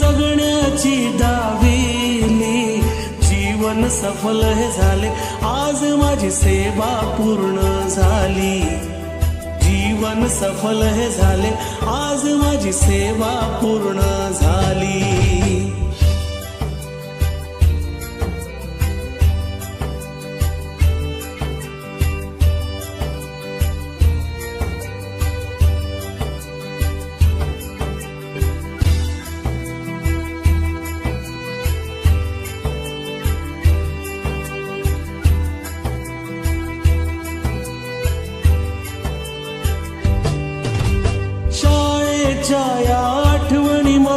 जगण्याची दाविली जीवन सफल हे झाले. आज माझी सेवा पूर्ण झाली. जीवन सफल हे झाले. आज माझी सेवा पूर्ण झाली.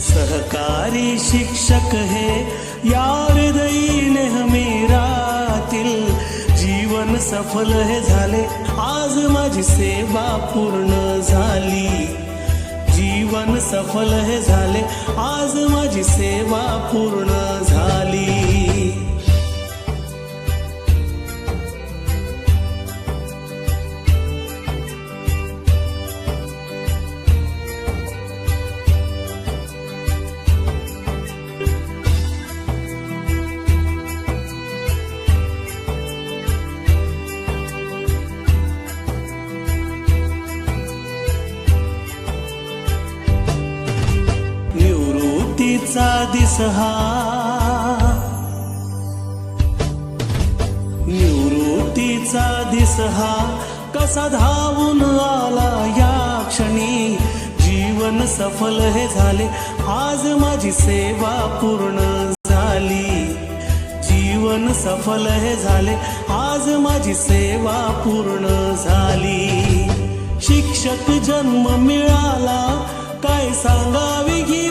सहकारी शिक्षक हे या हृदयी नेहमी जीवन सफल हे झाले आज माझी सेवा पूर्ण झाली। जीवन सफल हे झाले आज माझी सेवा पूर्ण झाली। निवृत्तीचा दिस हा. निवृत्तीचा दिस हा. कसा धावून आला या क्षणी? जीवन सफल हे झाले. आज माझी सेवा पूर्ण झाली. जीवन सफल हे झाले. आज माझी सेवा पूर्ण झाली. शिक्षक जन्म मिळाला. काय सांगावी ही